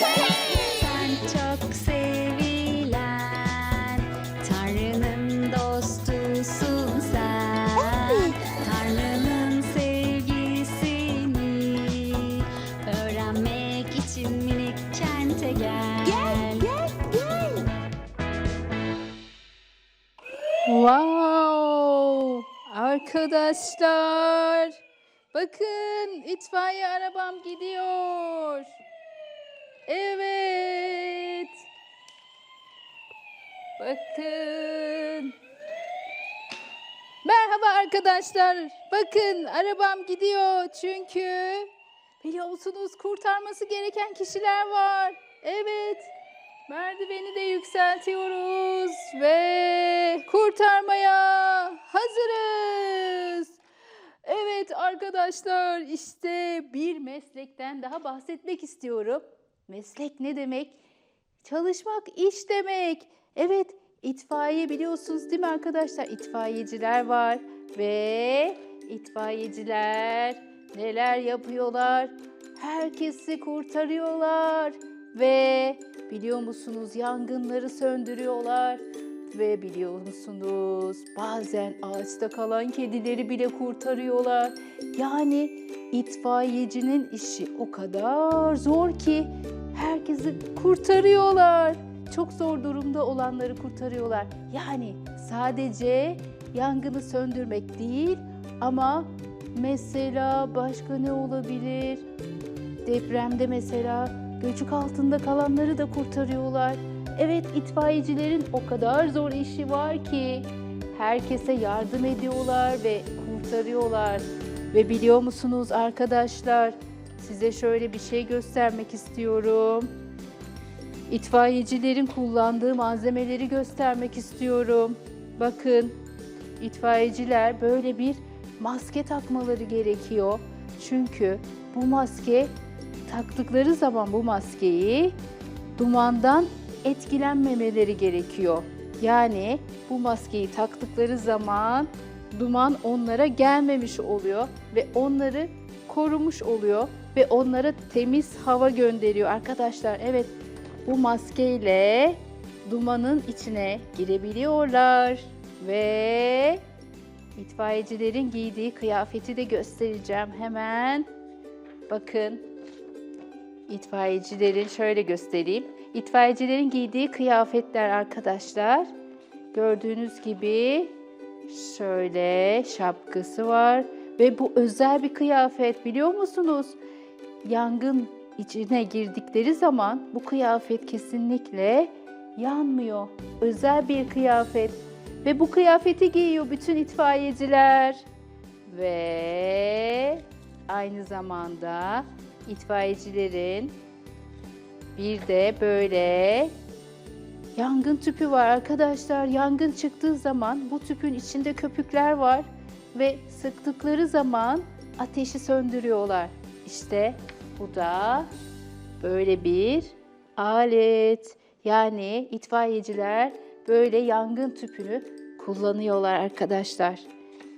Sen çok sevilen Tanrı'nın dostusun sen Tanrı'nın sevgisini Öğrenmek için minik kente gel Gel gel gel. Wow! Arkadaşlar, bakın itfaiye arabam gidiyor. Evet. Bakın. Merhaba arkadaşlar. Bakın arabam gidiyor çünkü biliyor musunuz kurtarması gereken kişiler var. Evet. Merdiveni de yükseltiyoruz ve kurtarmaya hazırız. Evet arkadaşlar işte bir meslekten daha bahsetmek istiyorum. Meslek ne demek? Çalışmak iş demek. Evet itfaiye biliyorsunuz değil mi arkadaşlar? İtfaiyeciler var ve itfaiyeciler neler yapıyorlar? Herkesi kurtarıyorlar ve biliyor musunuz yangınları söndürüyorlar ve biliyor musunuz bazen ağaçta kalan kedileri bile kurtarıyorlar. Yani itfaiyecinin işi o kadar zor ki herkesi kurtarıyorlar. Çok zor durumda olanları kurtarıyorlar. Yani sadece yangını söndürmek değil ama mesela başka ne olabilir? Depremde mesela göçük altında kalanları da kurtarıyorlar. Evet itfaiyecilerin o kadar zor işi var ki herkese yardım ediyorlar ve kurtarıyorlar. Ve biliyor musunuz arkadaşlar size şöyle bir şey göstermek istiyorum. İtfaiyecilerin kullandığı malzemeleri göstermek istiyorum. Bakın itfaiyeciler böyle bir maske takmaları gerekiyor. Çünkü bu maske taktıkları zaman bu maskeyi dumandan etkilenmemeleri gerekiyor. Yani bu maskeyi taktıkları zaman duman onlara gelmemiş oluyor ve onları korumuş oluyor ve onlara temiz hava gönderiyor arkadaşlar. Evet bu maskeyle dumanın içine girebiliyorlar ve itfaiyecilerin giydiği kıyafeti de göstereceğim hemen. Bakın itfaiyecilerin şöyle göstereyim. İtfaiyecilerin giydiği kıyafetler arkadaşlar. Gördüğünüz gibi şöyle şapkası var ve bu özel bir kıyafet biliyor musunuz? Yangın içine girdikleri zaman bu kıyafet kesinlikle yanmıyor. Özel bir kıyafet ve bu kıyafeti giyiyor bütün itfaiyeciler. Ve aynı zamanda itfaiyecilerin bir de böyle yangın tüpü var arkadaşlar. Yangın çıktığı zaman bu tüpün içinde köpükler var ve sıktıkları zaman ateşi söndürüyorlar. İşte bu da böyle bir alet. Yani itfaiyeciler böyle yangın tüpünü kullanıyorlar arkadaşlar.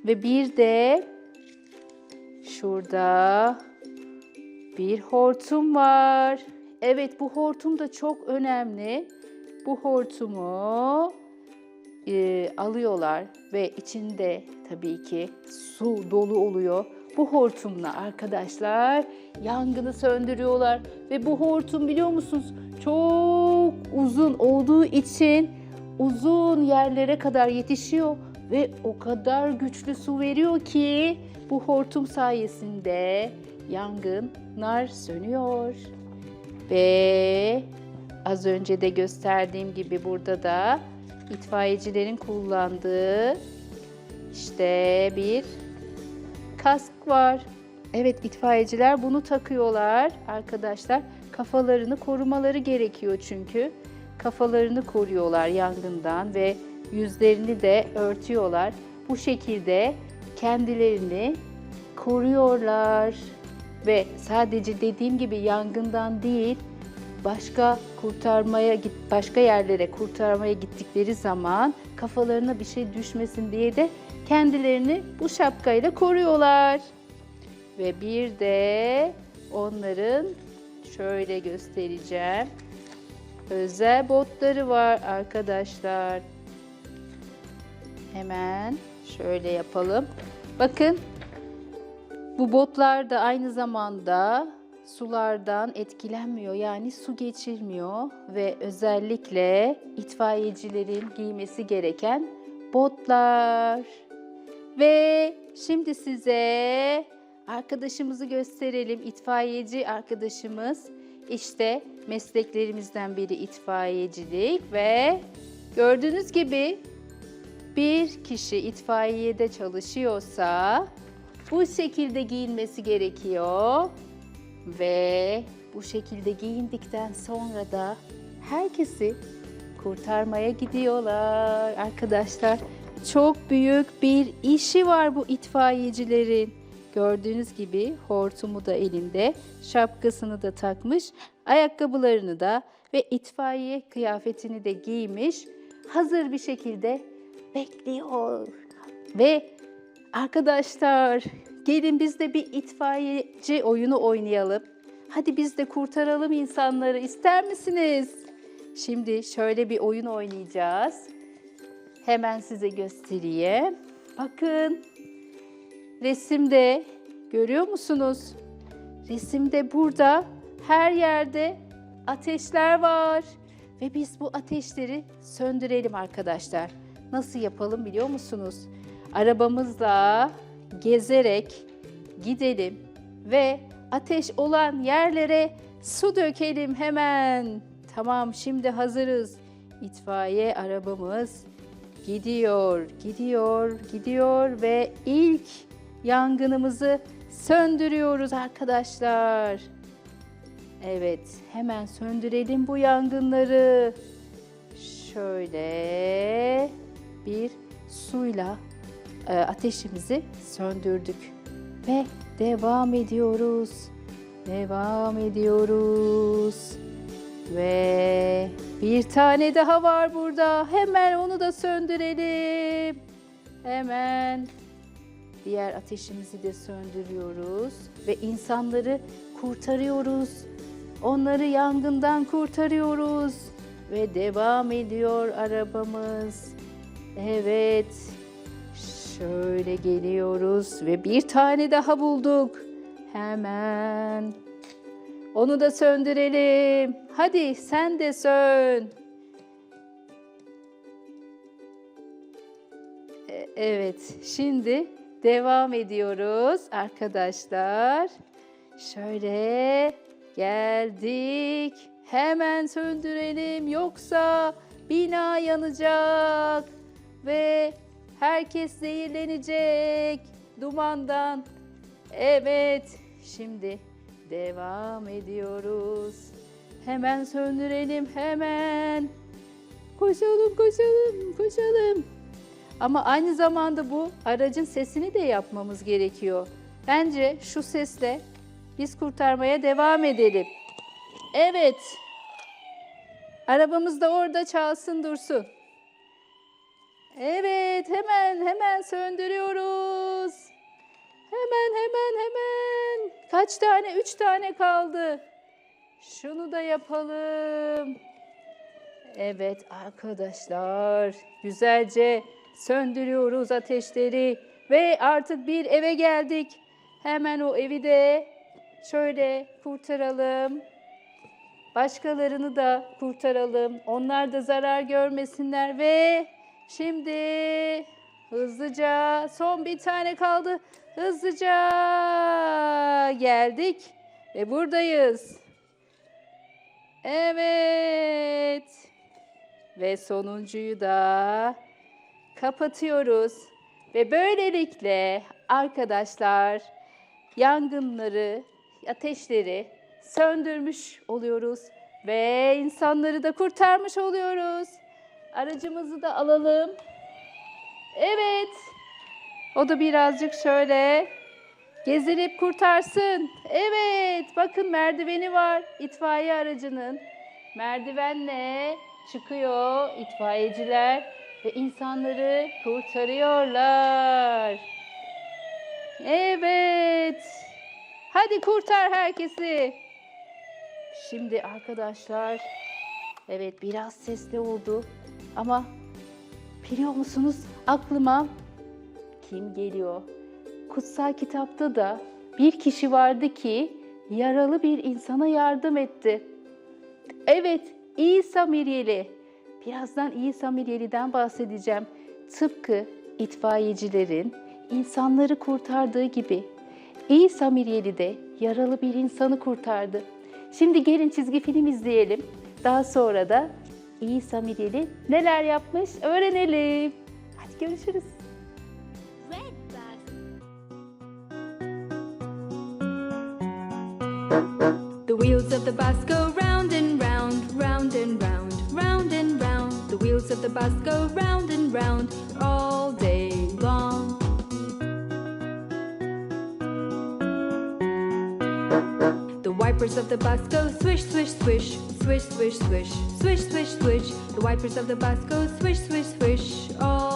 Ve bir de şurada bir hortum var. Evet bu hortum da çok önemli. Bu hortumu e, alıyorlar ve içinde tabii ki su dolu oluyor. Bu hortumla arkadaşlar yangını söndürüyorlar. Ve bu hortum biliyor musunuz? Çok uzun olduğu için uzun yerlere kadar yetişiyor. Ve o kadar güçlü su veriyor ki bu hortum sayesinde yangınlar sönüyor. Ve az önce de gösterdiğim gibi burada da itfaiyecilerin kullandığı işte bir kask var. Evet itfaiyeciler bunu takıyorlar arkadaşlar. Kafalarını korumaları gerekiyor çünkü. Kafalarını koruyorlar yangından ve yüzlerini de örtüyorlar. Bu şekilde kendilerini koruyorlar. Ve sadece dediğim gibi yangından değil, başka kurtarmaya git başka yerlere kurtarmaya gittikleri zaman kafalarına bir şey düşmesin diye de kendilerini bu şapkayla koruyorlar. Ve bir de onların şöyle göstereceğim. Özel botları var arkadaşlar. Hemen şöyle yapalım. Bakın bu botlar da aynı zamanda sulardan etkilenmiyor. Yani su geçirmiyor ve özellikle itfaiyecilerin giymesi gereken botlar. Ve şimdi size arkadaşımızı gösterelim. İtfaiyeci arkadaşımız. İşte mesleklerimizden biri itfaiyecilik ve gördüğünüz gibi bir kişi itfaiyede çalışıyorsa bu şekilde giyinmesi gerekiyor ve bu şekilde giyindikten sonra da herkesi kurtarmaya gidiyorlar arkadaşlar. Çok büyük bir işi var bu itfaiyecilerin. Gördüğünüz gibi hortumu da elinde, şapkasını da takmış, ayakkabılarını da ve itfaiye kıyafetini de giymiş. Hazır bir şekilde bekliyor. Ve arkadaşlar gelin biz de bir itfaiyeci oyunu oynayalım. Hadi biz de kurtaralım insanları. İster misiniz? Şimdi şöyle bir oyun oynayacağız. Hemen size göstereyim. Bakın. Resimde görüyor musunuz? Resimde burada her yerde ateşler var ve biz bu ateşleri söndürelim arkadaşlar. Nasıl yapalım biliyor musunuz? Arabamızla gezerek gidelim ve ateş olan yerlere su dökelim hemen. Tamam şimdi hazırız. İtfaiye arabamız gidiyor, gidiyor, gidiyor ve ilk yangınımızı söndürüyoruz arkadaşlar. Evet, hemen söndürelim bu yangınları. Şöyle bir suyla e, ateşimizi söndürdük ve devam ediyoruz. Devam ediyoruz. Ve bir tane daha var burada. Hemen onu da söndürelim. Hemen diğer ateşimizi de söndürüyoruz ve insanları kurtarıyoruz. Onları yangından kurtarıyoruz ve devam ediyor arabamız. Evet. Şöyle geliyoruz ve bir tane daha bulduk. Hemen onu da söndürelim. Hadi sen de sön. E- Evet, şimdi devam ediyoruz arkadaşlar. Şöyle geldik. Hemen söndürelim yoksa bina yanacak ve herkes zehirlenecek dumandan. Evet, şimdi devam ediyoruz. Hemen söndürelim hemen. Koşalım, koşalım, koşalım. Ama aynı zamanda bu aracın sesini de yapmamız gerekiyor. Bence şu sesle biz kurtarmaya devam edelim. Evet. Arabamız da orada çalsın dursun. Evet, hemen hemen söndürüyoruz. Hemen hemen hemen. Kaç tane? Üç tane kaldı. Şunu da yapalım. Evet arkadaşlar, güzelce söndürüyoruz ateşleri ve artık bir eve geldik. Hemen o evi de şöyle kurtaralım. Başkalarını da kurtaralım. Onlar da zarar görmesinler ve şimdi hızlıca son bir tane kaldı. Hızlıca geldik ve buradayız. Evet. Ve sonuncuyu da kapatıyoruz. Ve böylelikle arkadaşlar yangınları, ateşleri söndürmüş oluyoruz ve insanları da kurtarmış oluyoruz. Aracımızı da alalım. Evet. O da birazcık şöyle gezinip kurtarsın. Evet, bakın merdiveni var itfaiye aracının. Merdivenle çıkıyor itfaiyeciler ve insanları kurtarıyorlar. Evet. Hadi kurtar herkesi. Şimdi arkadaşlar evet biraz sesli oldu ama biliyor musunuz aklıma kim geliyor? Kutsal kitapta da bir kişi vardı ki yaralı bir insana yardım etti. Evet, İsa Miryeli. Birazdan İsa Miryeli'den bahsedeceğim. Tıpkı itfaiyecilerin insanları kurtardığı gibi İsa Miryeli de yaralı bir insanı kurtardı. Şimdi gelin çizgi film izleyelim. Daha sonra da İsa Miryeli neler yapmış öğrenelim. Hadi görüşürüz. The wheels of the bus go round and round, round and round, round and round. The wheels of the bus go round and round all day long. The wipers of the bus go swish, swish, swish, swish, swish, swish, swish, swish, swish. The wipers of the bus go swish, swish, swish all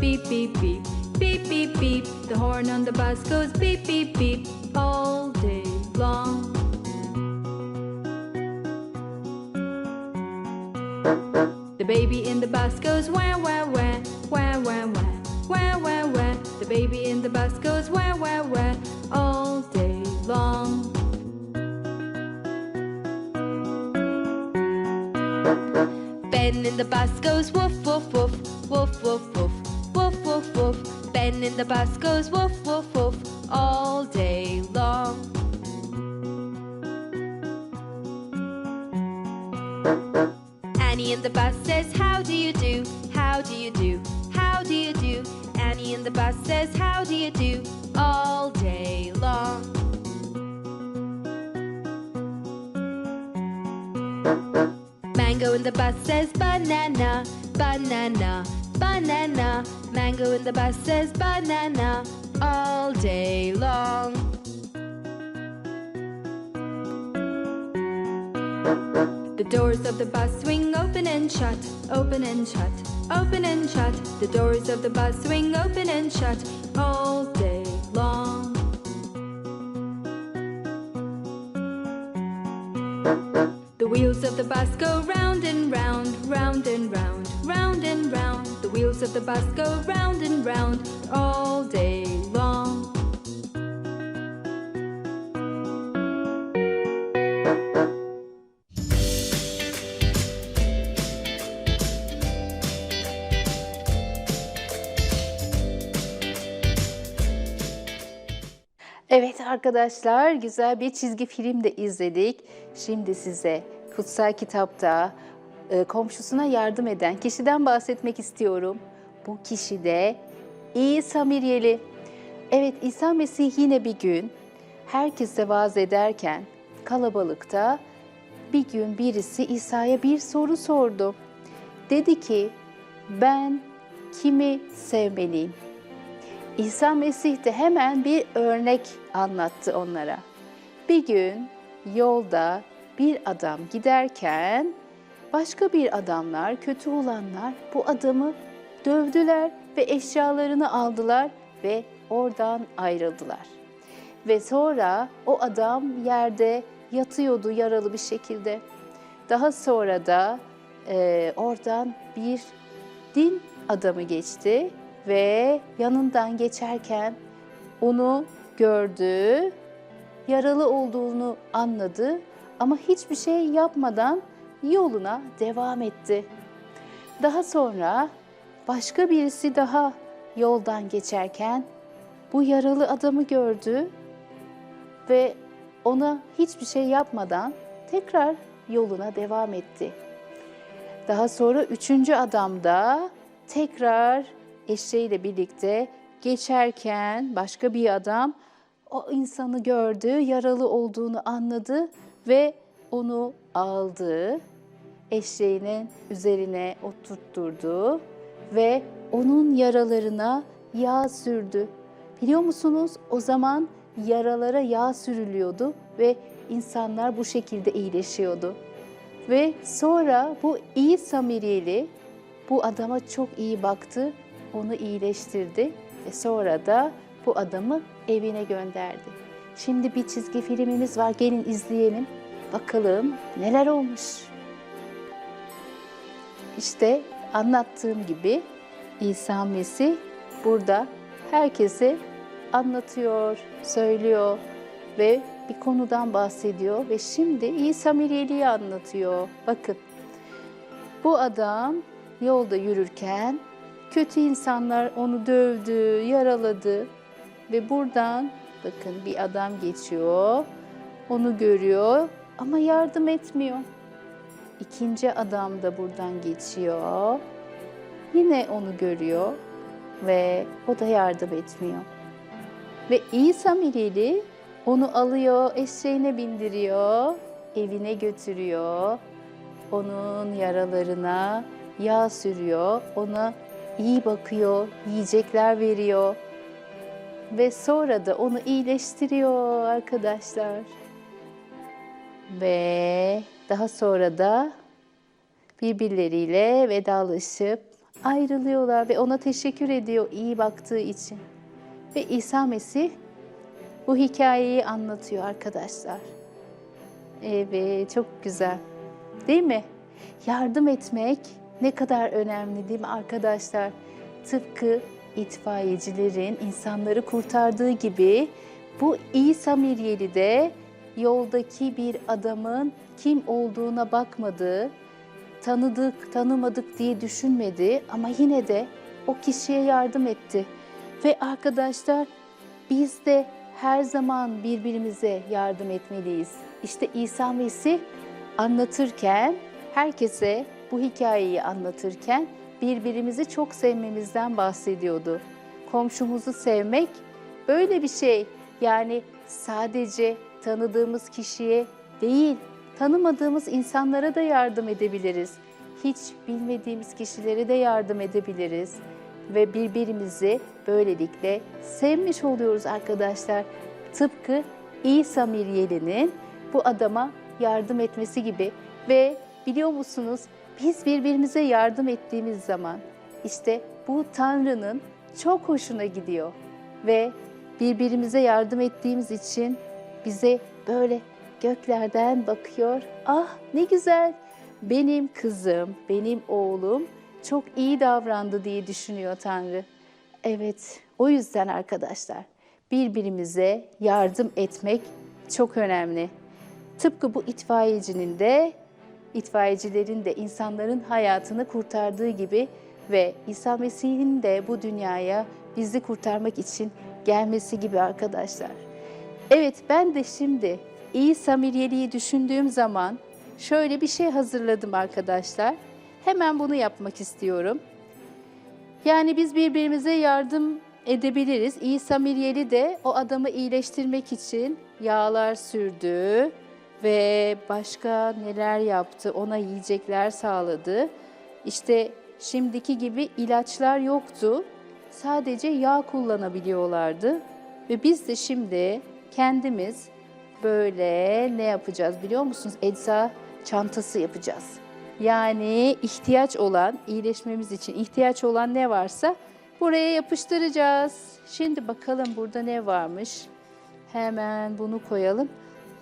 beep, beep, beep, beep, beep, beep. The horn on the bus goes beep, beep, beep all day long. The baby in the bus goes wah, wah, wah, bus goes woof woof woof all day long. Annie in the bus says how do you do? How do you do? How do you do? Annie in the bus says how do you do? All day long. Mango in the bus says banana, banana, banana. Mango in the bus says banana all day long. The doors of the bus swing open and shut, open and shut, open and shut. The doors of the bus swing open and shut all day long. The wheels of the bus go round The bus go round and round all day long. Evet arkadaşlar güzel bir çizgi film de izledik. Şimdi size kutsal kitapta e, komşusuna yardım eden kişiden bahsetmek istiyorum. Bu kişi de İsa Miryeli. Evet İsa Mesih yine bir gün herkese vaaz ederken kalabalıkta bir gün birisi İsa'ya bir soru sordu. Dedi ki ben kimi sevmeliyim? İsa Mesih de hemen bir örnek anlattı onlara. Bir gün yolda bir adam giderken başka bir adamlar, kötü olanlar bu adamı dövdüler ve eşyalarını aldılar ve oradan ayrıldılar. Ve sonra o adam yerde yatıyordu yaralı bir şekilde. Daha sonra da e, oradan bir din adamı geçti ve yanından geçerken onu gördü, yaralı olduğunu anladı ama hiçbir şey yapmadan yoluna devam etti. Daha sonra başka birisi daha yoldan geçerken bu yaralı adamı gördü ve ona hiçbir şey yapmadan tekrar yoluna devam etti. Daha sonra üçüncü adam da tekrar eşeğiyle birlikte geçerken başka bir adam o insanı gördü, yaralı olduğunu anladı ve onu aldı, eşeğinin üzerine oturtturdu ve onun yaralarına yağ sürdü. Biliyor musunuz o zaman yaralara yağ sürülüyordu ve insanlar bu şekilde iyileşiyordu. Ve sonra bu iyi Samiriyeli bu adama çok iyi baktı onu iyileştirdi ve sonra da bu adamı evine gönderdi. Şimdi bir çizgi filmimiz var. Gelin izleyelim. Bakalım neler olmuş. İşte anlattığım gibi İsa Mesih burada herkese anlatıyor, söylüyor ve bir konudan bahsediyor ve şimdi İsa Miryeli'yi anlatıyor. Bakın bu adam yolda yürürken kötü insanlar onu dövdü, yaraladı ve buradan bakın bir adam geçiyor. Onu görüyor ama yardım etmiyor. İkinci adam da buradan geçiyor. Yine onu görüyor ve o da yardım etmiyor. Ve İsa Mireli onu alıyor, eşeğine bindiriyor, evine götürüyor. Onun yaralarına yağ sürüyor, ona iyi bakıyor, yiyecekler veriyor. Ve sonra da onu iyileştiriyor arkadaşlar. Ve daha sonra da birbirleriyle vedalaşıp ayrılıyorlar ve ona teşekkür ediyor iyi baktığı için. Ve İsa Mesih bu hikayeyi anlatıyor arkadaşlar. Evet, çok güzel. Değil mi? Yardım etmek ne kadar önemli değil mi arkadaşlar? Tıpkı itfaiyecilerin insanları kurtardığı gibi bu İsa Miryeli de yoldaki bir adamın kim olduğuna bakmadı, tanıdık, tanımadık diye düşünmedi ama yine de o kişiye yardım etti. Ve arkadaşlar biz de her zaman birbirimize yardım etmeliyiz. İşte İsa Mesih anlatırken, herkese bu hikayeyi anlatırken birbirimizi çok sevmemizden bahsediyordu. Komşumuzu sevmek böyle bir şey. Yani sadece tanıdığımız kişiye değil, tanımadığımız insanlara da yardım edebiliriz. Hiç bilmediğimiz kişilere de yardım edebiliriz ve birbirimizi böylelikle sevmiş oluyoruz arkadaşlar. Tıpkı İsa Miryeli'nin bu adama yardım etmesi gibi ve biliyor musunuz biz birbirimize yardım ettiğimiz zaman işte bu Tanrı'nın çok hoşuna gidiyor ve birbirimize yardım ettiğimiz için bize böyle göklerden bakıyor. Ah ne güzel benim kızım, benim oğlum çok iyi davrandı diye düşünüyor Tanrı. Evet, o yüzden arkadaşlar birbirimize yardım etmek çok önemli. Tıpkı bu itfaiyecinin de, itfaiyecilerin de insanların hayatını kurtardığı gibi ve İsa Mesih'in de bu dünyaya bizi kurtarmak için gelmesi gibi arkadaşlar. Evet ben de şimdi İsa Miryeli'yi düşündüğüm zaman şöyle bir şey hazırladım arkadaşlar. Hemen bunu yapmak istiyorum. Yani biz birbirimize yardım edebiliriz. İsa Miryeli de o adamı iyileştirmek için yağlar sürdü ve başka neler yaptı, ona yiyecekler sağladı. İşte şimdiki gibi ilaçlar yoktu. Sadece yağ kullanabiliyorlardı. Ve biz de şimdi kendimiz böyle ne yapacağız biliyor musunuz? Ecza çantası yapacağız. Yani ihtiyaç olan, iyileşmemiz için ihtiyaç olan ne varsa buraya yapıştıracağız. Şimdi bakalım burada ne varmış. Hemen bunu koyalım.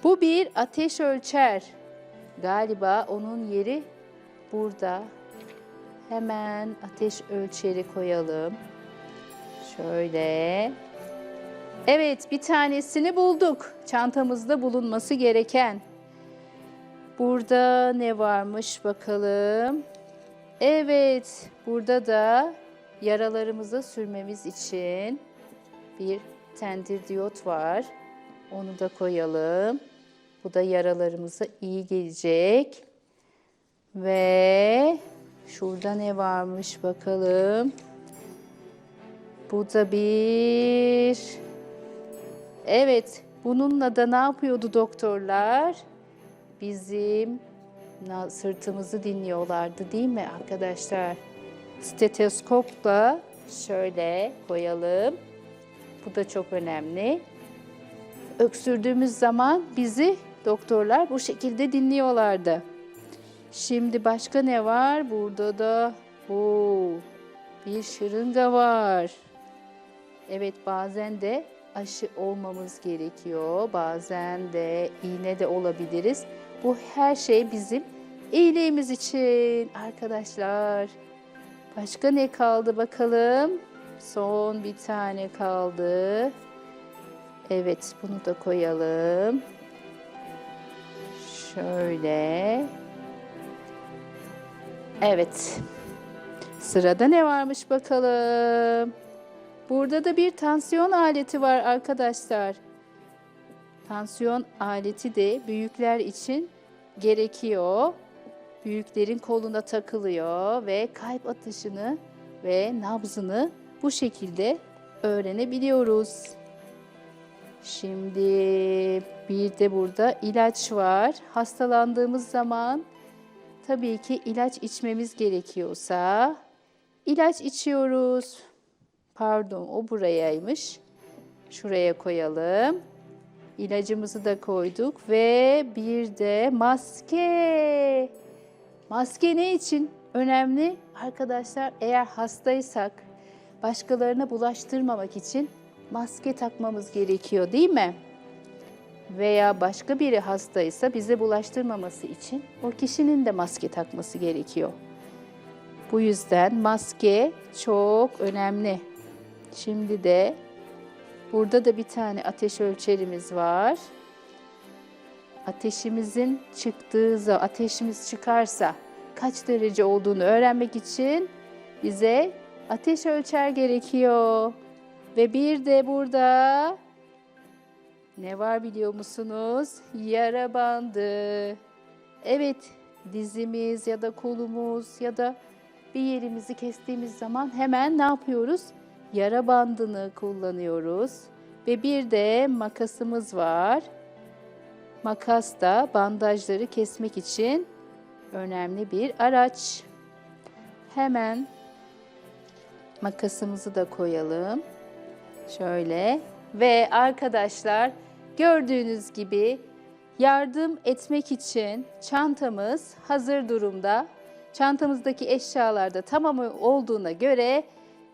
Bu bir ateş ölçer. Galiba onun yeri burada. Hemen ateş ölçeri koyalım. Şöyle. Evet, bir tanesini bulduk. Çantamızda bulunması gereken. Burada ne varmış bakalım. Evet, burada da yaralarımıza sürmemiz için bir tendir diyot var. Onu da koyalım. Bu da yaralarımıza iyi gelecek. Ve şurada ne varmış bakalım. Bu da bir... Evet, bununla da ne yapıyordu doktorlar? Bizim sırtımızı dinliyorlardı değil mi arkadaşlar? Steteskopla şöyle koyalım. Bu da çok önemli. Öksürdüğümüz zaman bizi doktorlar bu şekilde dinliyorlardı. Şimdi başka ne var? Burada da oo, bir şırınga var. Evet bazen de aşı olmamız gerekiyor. Bazen de iğne de olabiliriz. Bu her şey bizim iyiliğimiz için arkadaşlar. Başka ne kaldı bakalım? Son bir tane kaldı. Evet bunu da koyalım. Şöyle. Evet. Sırada ne varmış bakalım? Burada da bir tansiyon aleti var arkadaşlar. Tansiyon aleti de büyükler için gerekiyor. Büyüklerin koluna takılıyor ve kalp atışını ve nabzını bu şekilde öğrenebiliyoruz. Şimdi bir de burada ilaç var. Hastalandığımız zaman tabii ki ilaç içmemiz gerekiyorsa ilaç içiyoruz. Pardon o burayaymış. Şuraya koyalım. İlacımızı da koyduk ve bir de maske. Maske ne için önemli? Arkadaşlar eğer hastaysak başkalarına bulaştırmamak için maske takmamız gerekiyor değil mi? Veya başka biri hastaysa bize bulaştırmaması için o kişinin de maske takması gerekiyor. Bu yüzden maske çok önemli. Şimdi de burada da bir tane ateş ölçerimiz var. Ateşimizin çıktığı ateşimiz çıkarsa kaç derece olduğunu öğrenmek için bize ateş ölçer gerekiyor. Ve bir de burada ne var biliyor musunuz? Yara bandı. Evet, dizimiz ya da kolumuz ya da bir yerimizi kestiğimiz zaman hemen ne yapıyoruz? Yara bandını kullanıyoruz. Ve bir de makasımız var. Makas da bandajları kesmek için önemli bir araç. Hemen makasımızı da koyalım. Şöyle ve arkadaşlar gördüğünüz gibi yardım etmek için çantamız hazır durumda. Çantamızdaki eşyalar da tamamı olduğuna göre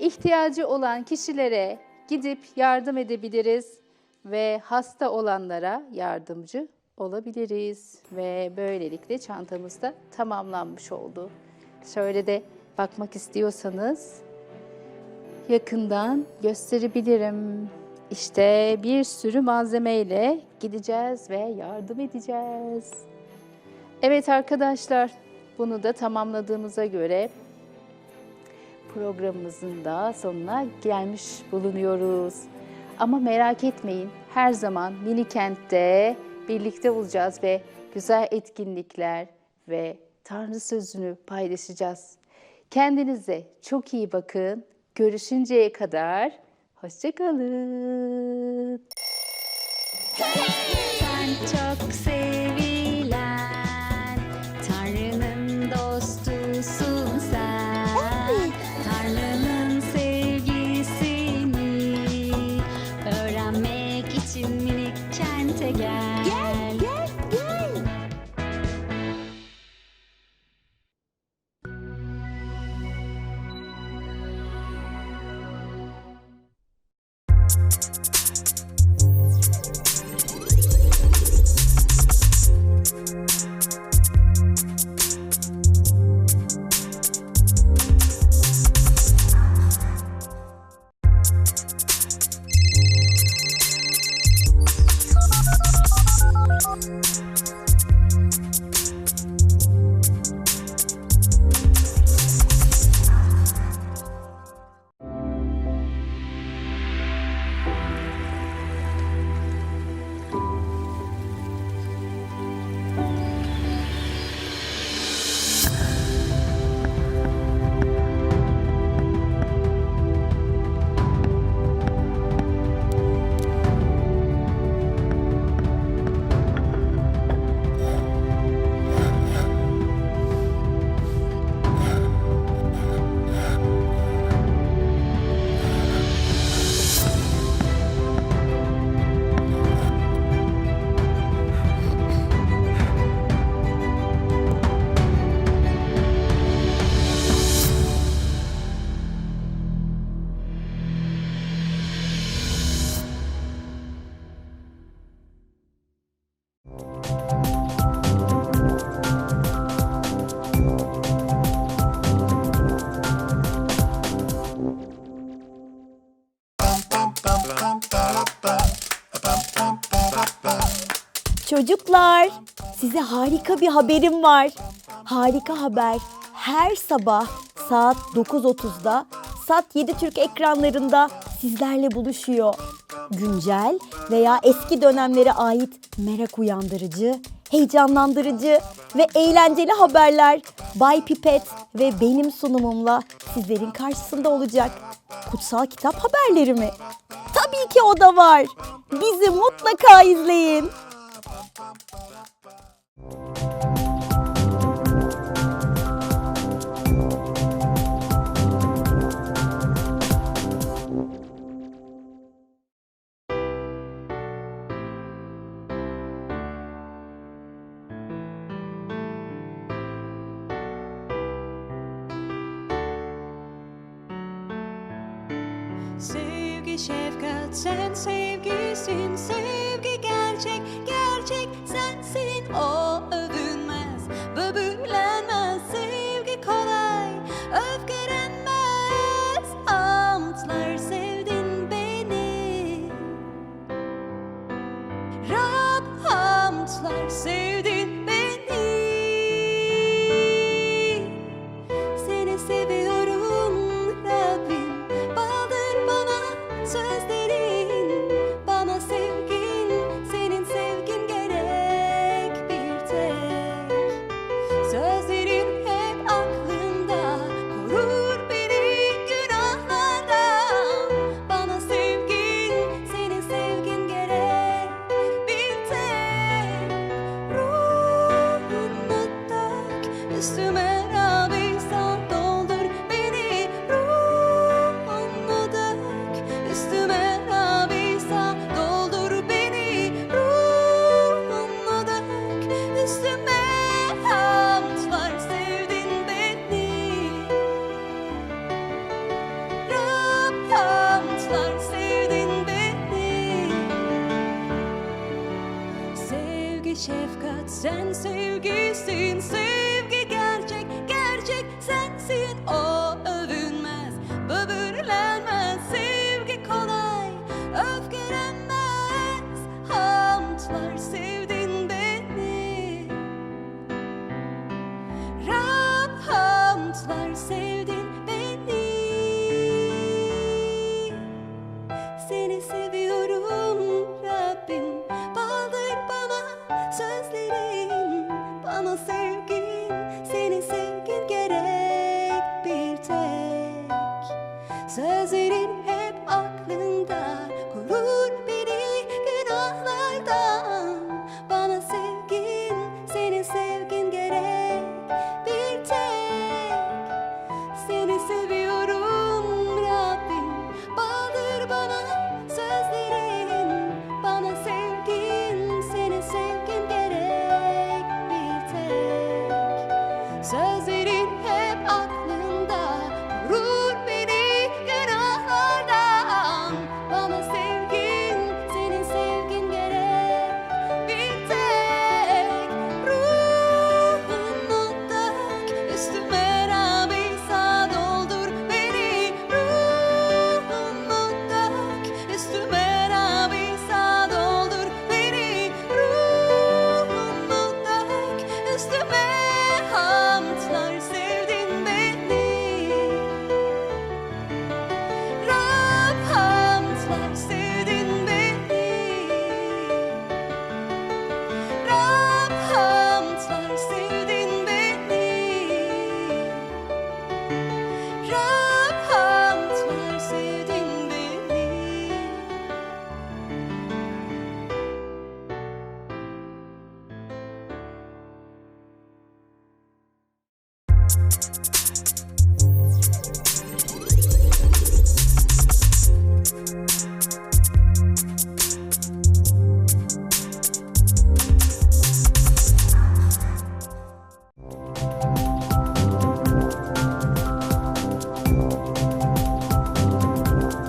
ihtiyacı olan kişilere gidip yardım edebiliriz ve hasta olanlara yardımcı olabiliriz ve böylelikle çantamız da tamamlanmış oldu. Şöyle de bakmak istiyorsanız yakından gösterebilirim. İşte bir sürü malzemeyle gideceğiz ve yardım edeceğiz. Evet arkadaşlar, bunu da tamamladığımıza göre programımızın da sonuna gelmiş bulunuyoruz. Ama merak etmeyin, her zaman mini kentte birlikte olacağız ve güzel etkinlikler ve Tanrı sözünü paylaşacağız. Kendinize çok iyi bakın. Görüşünceye kadar hoşçakalın. Sen Çocuklar, size harika bir haberim var. Harika haber. Her sabah saat 9.30'da Sat 7 Türk ekranlarında sizlerle buluşuyor. Güncel veya eski dönemlere ait merak uyandırıcı, heyecanlandırıcı ve eğlenceli haberler Bay Pipet ve benim sunumumla sizlerin karşısında olacak. Kutsal kitap haberleri mi? Tabii ki o da var. Bizi mutlaka izleyin. sevgi Save sen Save sevgi Save gerçek. gerçek sensin o.